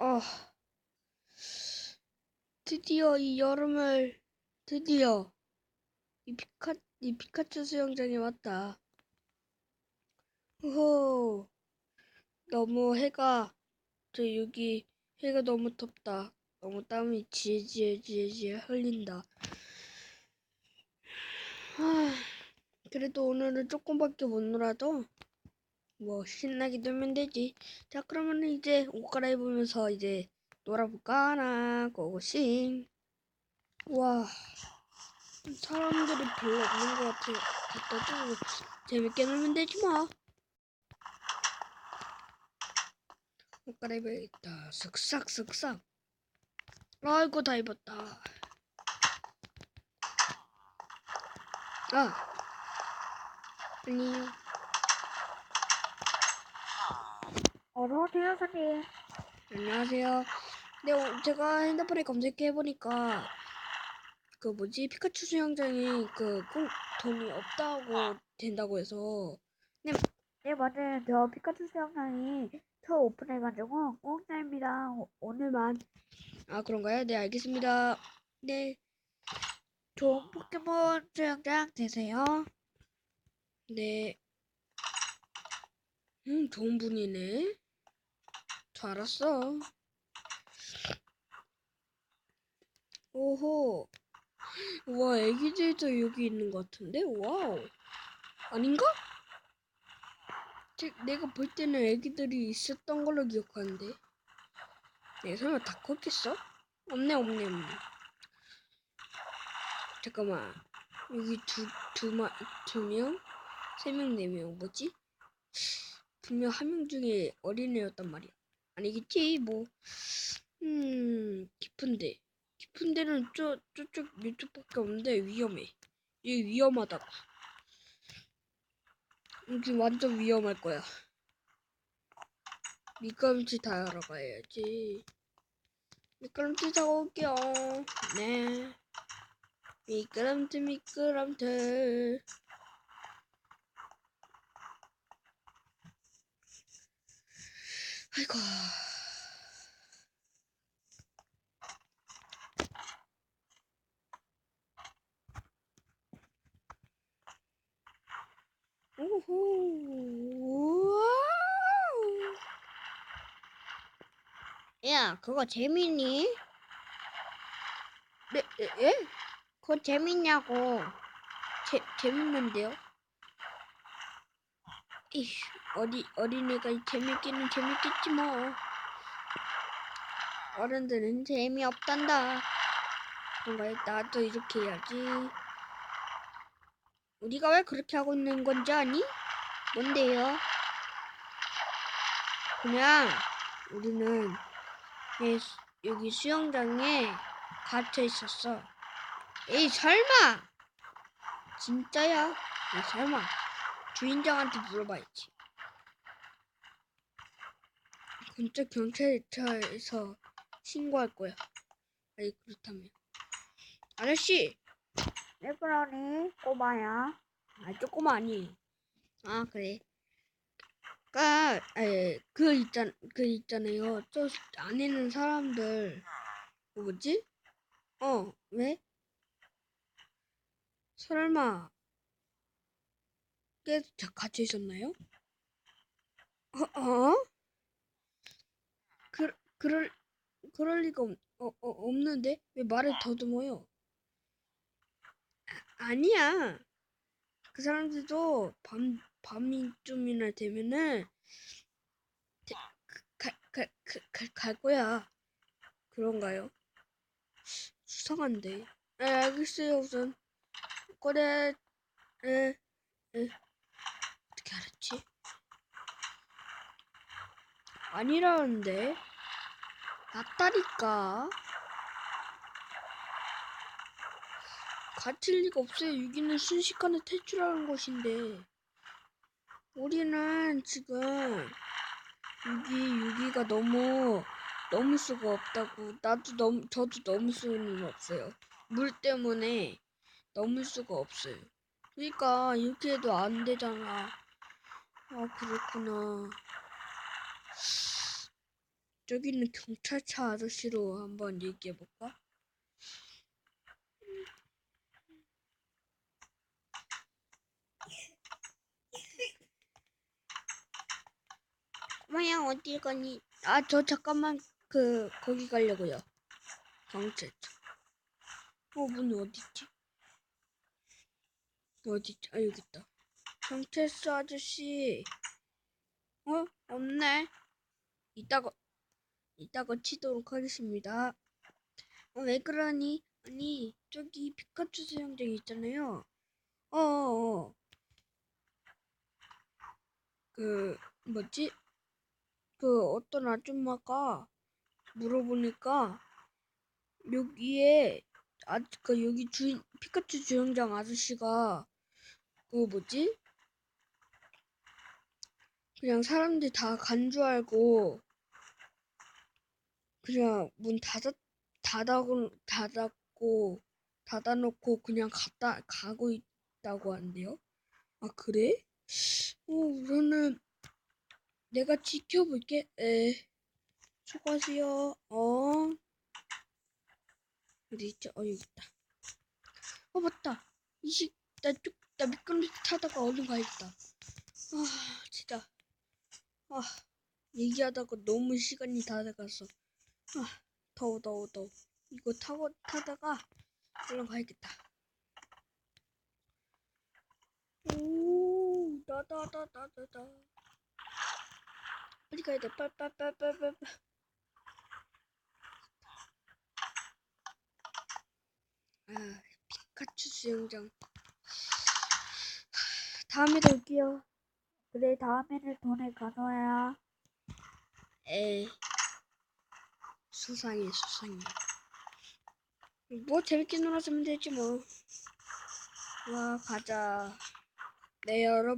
아, 드디어 이 여름을 드디어 이 피카 이 피카츄 수영장에 왔다. 호 너무 해가 저 여기 해가 너무 덥다. 너무 땀이 지지지지 흘린다. 아, 그래도 오늘은 조금밖에 못 놀아도 뭐 신나게 놀면 되지. 자 그러면 이제 옷 갈아입으면서 이제 놀아볼까 나 고고싱. 와 사람들이 별로 없는 것 같아. 같아도 재밌게 놀면 되지 뭐. 옷 갈아입어야겠다. 쓱싹 쓱싹. 아이고 다 입었다. 아 아니요. 어서오세요, 선생님. 안녕하세요. 네, 어, 제가 핸드폰에 검색해 보니까 그 뭐지 피카츄 수영장이 그 꼭 돈이 없다고 된다고 해서 네, 맞아요. 저 피카츄 수영장이 처음 오픈해가지고 공짜입니다. 오- 오늘만 아 그런가요? 네 알겠습니다. 네, 좋은 포켓몬 수영장 되세요. 네. 음 좋은 분이네. 잘 알았어. 오호. 와 애기들도 여기 있는 것 같은데? 와우. 아닌가? 제, 내가 볼 때는 애기들이 있었던 걸로 기억하는데. 네, 설마 다 컸겠어? 없네, 없네, 없네. 잠깐만. 여기 두, 두 마, 두 명? 세 명, 네 명. 뭐지? 분명 한 명 중에 어린애였단 말이야. 아니겠지, 뭐. 음, 깊은데. 깊은 데는 저, 저쪽, 이쪽밖에 없는데 위험해. 여기 위험하다. 여기 완전 위험할 거야. 미끄럼틀 타러 가야지. 미끄럼틀 타고 올게요. 네. 미끄럼틀, 미끄럼틀. 아이고. 와우. 야, 그거 재밌니? 네, 예? 예? 그거 재밌냐고. 재, 재밌는데요? 이씨, 어리, 어린애가 재밌기는 재밌겠지 뭐. 어른들은 재미없단다. 뭔가 나도 이렇게 해야지. 우리가 왜 그렇게 하고 있는 건지 아니? 뭔데요? 그냥 우리는 여기 수영장에 갇혀 있었어. 에이 설마 진짜야? 에이 설마 주인장한테 물어봐야지. 근처 경찰차에서 신고할 거야. 아니 그렇다면 아저씨, 왜 그러니, 꼬마야? 아 조금 아니. 아 그래. 까, 에, 그 있잖, 그 있잖아요. 저 안에는 사람들 그 뭐지? 어, 왜? 설마 계속 자- 갇혀 있었나요? 어, 어? 그, 그럴, 그럴 리가 없, 어, 어, 없는데 왜 말을 더듬어요? 아, 아니야. 그 사람들도 밤 밤이쯤이나 되면은 데- 그- 갈, 갈, 갈, 갈, 갈 거야. 그런가요? 수상한데. 에, 알겠어요, 우선. 그래, 에, 에. 어떻게 알았지? 아니라는데. 낫다니까. 갇힐 리가 없어요. 여기는 순식간에 탈출하는 곳인데. 우리는 지금 여기 여기가 너무 넘을 수가 없다고. 나도 넘 저도 넘을 수는 없어요. 물 때문에 넘을 수가 없어요. 그러니까 이렇게 해도 안 되잖아. 아 그렇구나. 저기 있는 경찰차 아저씨로 한번 얘기해 볼까? 뭐야 어딜 가니? 아 저 잠깐만 그 거기 가려고요. 경찰차. 어 문이 어딨지? 어딨지? 아 여기 있다. 경찰서 아저씨. 어 없네. 이따가 이따가 치도록 하겠습니다. 어, 왜 그러니? 아니, 저기 피카츄 수영장 있잖아요. 어어어. 그, 뭐지? 그 어떤 아줌마가 물어보니까 여기에 아, 그 여기 주인 피카츄 수영장 아저씨가 그 뭐지? 그냥 사람들 다 간 줄 알고 그냥 문 닫았 닫아고 닫았고 닫아놓고 그냥 갔다 가고 있다고 하는데요. 아 그래? 어 우선은 내가 지켜볼게. 에 수고하세요. 어 어디 있죠? 어 여기 있다. 어 맞다. 이식 나쭉 나 미끄럼틀 타다가 얼른 가야겠다. 아 진짜 아 얘기하다가 너무 시간이 다 돼갔어. 아, 더워, 더워, 더워. 이거 타고, 타다가, 얼른 가야겠다. 오, 나다, 나, 나, 나, 나. 빨리 가야 돼. 빨리. 아, 피카츄 수영장. 다음에 또 올게요. 그래, 다음에는 돈을 가져와야. 에 수상해 수상해. 뭐 재밌게 놀았으면 되지 뭐와 가자. 네 여러분